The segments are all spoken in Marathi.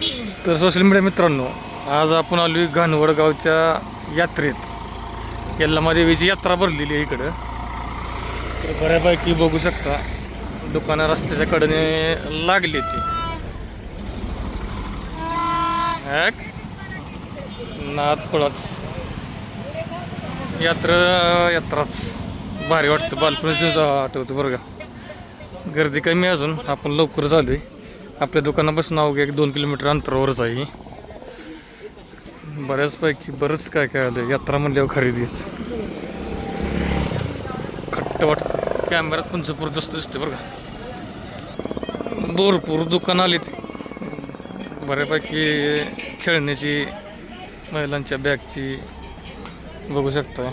तर सोशल मीडिया मित्रांनो आज आपण आलो घाणवडगावच्या यात्रेत. यल्लामादेवीची यात्रा भरलेली आहे इकडं. तर बऱ्यापैकी बघू शकता दुकानं रस्त्याच्या कडेने लागली ती. नाच कोळाच. यात्रा यात्राच. भारी वाटतं बालपणीच आठवतं बरं का. गर्दी कमी अजून आपण लवकर झालो आहे आपल्या दुकानापासून अवघ्या एक दोन किलोमीटर अंतरावरच आहे बऱ्याचपैकी बरंच काय काय आलं यात्रा म्हणल्यावर खरेदीच. खट्ट वाटतं. कॅमेऱ्यात पण जबरदस्त दिसते बरं का. भरपूर दुकानं आली ती बऱ्यापैकी खेळण्याची महिलांच्या बॅगची बघू शकता.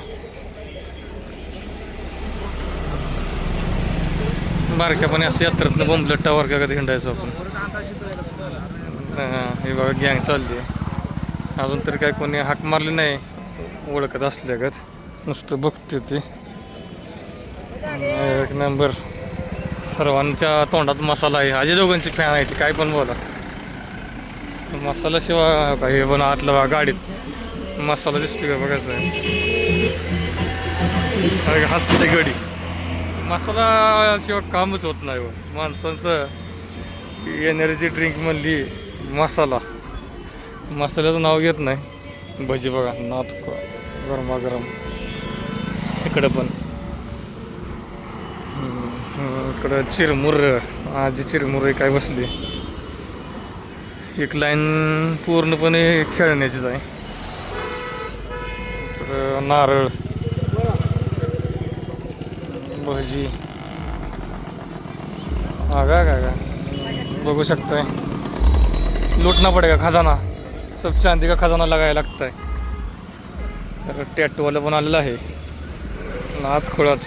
बारक्यापणे असं यात्रेतनं बोंबलट टावर का कधी हिंडायचो आपण. हां, हे बघा गँग चालली आहे. अजून तरी काय कोणी हाक मारली नाही ओळखत असल्यागत. नुसतं बघते ते. एक नंबर सर्वांच्या तोंडात मसाला आहे. अजय दोघांची फॅन आहे ती काय पण बोला. मसाला शिवाय काय हे पण आतलं बा गाडीत. मसाला दिसतो का बघायचं आहे. हसते गडी. मसाला शिवाय कामच होत नाही हो. माणसांचं एनर्जी ड्रिंक म्हणली मसाला. मसाल्याचं नाव घेत नाही. भजी बघा नात गरमागरम. इकडं पण. इकडं चिरमुर आजी चिरमुर काय बसली. एक लाईन पूर्णपणे खेळण्याचीच आहे. इकडं नारळ. भजी. आगा का का बघू शकताय. लूटना पडेगा खजाना. सब चांदी का खजाना लगाया लगता है टॅटूवाला पण आलेलं आहे. नाच खोळाच.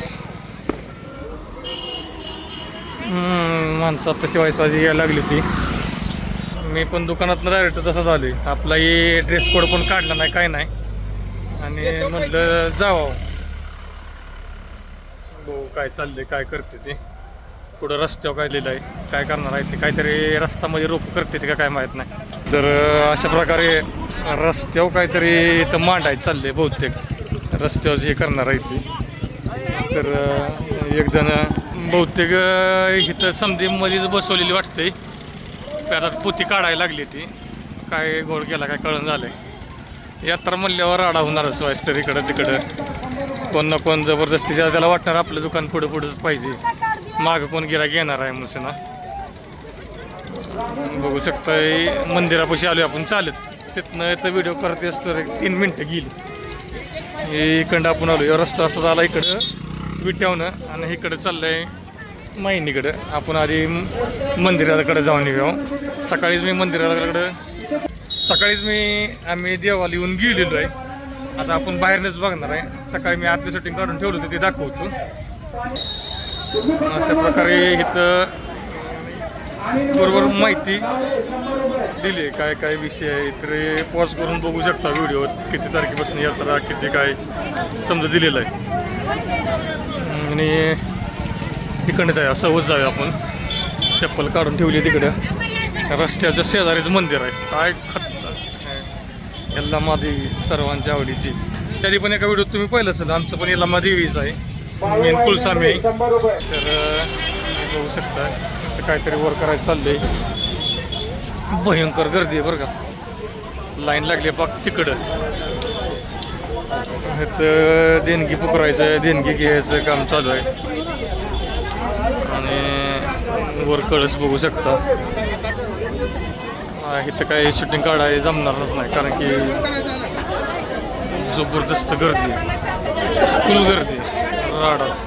माणसं आता शिवायसाजी यायला लागली ती मी पण दुकानात डायरेक्ट तसंच झाले आपलाही ड्रेस कोड पण काढला नाही काय नाही. आणि म्हटलं जावं. हो काय चाललंय काय करते ते. पुढं रस्त्यावर काय लिहिलं आहे काय करणार आहे ते काहीतरी रस्त्यामध्ये रोप करते ते का काय माहीत नाही. तर अशा प्रकारे रस्त्यावर काहीतरी इथं मांडायचं चालले बहुतेक. रस्त्यावर हे करणार आहे ते. तर एकजण बहुतेक इथं समधीमध्येच बसवलेली वाटते आता पोती काढायला लागली ती. काय गोळ केला काय कळून आहे यात्रा म्हणल्यावर राडा होणारच व्हायचं तर इकडं तिकडं. कोण ना कोण जबरदस्तीच्या त्याला वाटणार आपलं दुकान पुढं पुढंच पाहिजे. मागं कोण गिराक येणार आहे मुसेना? बघू शकता मंदिरापाशी आलो आपण चालत तिथनं तर व्हिडिओ करते असतो एक तीन मिनटं गेली. हे इकडं आपण आलो रस्ता असा झाला इकडं विट्यावनं आणि इकडं चाललंय माहिनीकडं. आपण आधी मंदिराकडे जाऊन येऊ हो. सकाळीच मी मंदिराकडं सकाळीच मी आम्ही देवाला येऊन गेलेलो आहे. आता आपण बाहेरनंच बघणार आहे. सकाळी मी आतली शूटिंग काढून ठेवलं होतं ते दाखवतो. अशा प्रकारे इथं बरोबर माहिती दिली आहे. काय काय विषय आहे तर पॉज करून बघू शकता व्हिडिओ किती तारखेपासून यात्रा किती काय समजा दिलेलं आहे. आणि तिकडे जाऊया सहज जाऊया आपण. चप्पल काढून ठेवली तिकडं. रस्त्याच्या शेजारीच मंदिर आहे. काय खत यल्लामा सर्वांच्या आवडीची. त्याची पण एका व्हिडिओ तुम्ही पाहिलं असेल. आमचं पण यल्लामा देवीच आहे. मेन कुलसामी आहे तर बघू शकता. इथं काहीतरी वर करायचं चाललंय. भयंकर गर्दी आहे बरं का. लाईन लागली आहे पाक तिकडं. इथं देणगी पुकरायचं देणगी घ्यायचं काम चालू आहे. आणि वर कळस बघू शकता. इथं काही शूटिंग काढाय जमणारच नाही कारण की जबरदस्त गर्दी फुल गर्दी राडाच.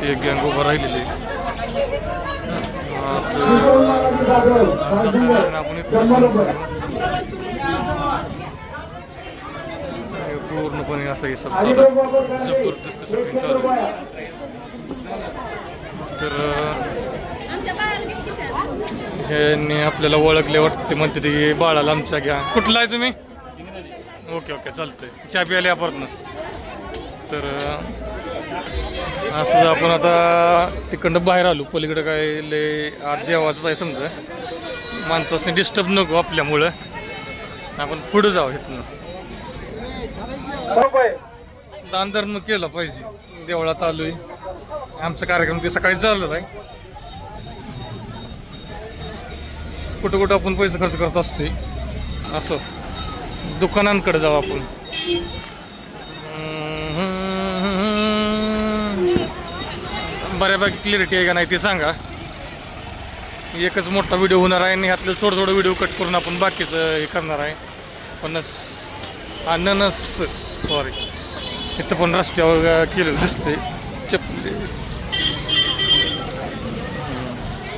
ते गँग उभं राहिलेली. आपण इथं पूर्णपणे असं हे सब चालू. जबरदस्त शूटिंग चालू आहे. तर ह्यांनी आपल्याला ओळखले वाटतं ते म्हणते ते की बाळाला आमच्या घ्या. कुठला आहे तुम्ही? ओके ओके चालतंय. चहा प्यायला आपण तर असं आपण आता तिकडनं बाहेर आलो पलीकडं काय लय आत देवाचंच आहे समजा. माणसाने डिस्टर्ब नको आपल्यामुळं. आपण पुढं जाऊ इथनं. दान धर्म केलं पाहिजे. देवळात चालू आहे. आमचा कार्यक्रम ते सकाळी चालू आहे. कुठं कुठं आपण पैसे खर्च करत असतोय. असं. दुकानांकडे जाऊ आपण. बऱ्यापैकी क्लिअरिटी आहे का नाही ते सांगा. एकच मोठा व्हिडिओ होणार आहे आणि ह्यातलं थोडं थोडं व्हिडिओ कट करून आपण बाकीचं हे करणार आहे. पन्नास अननस सॉरी इथं पण रस्त्यावर केलेलं दिसते चपली.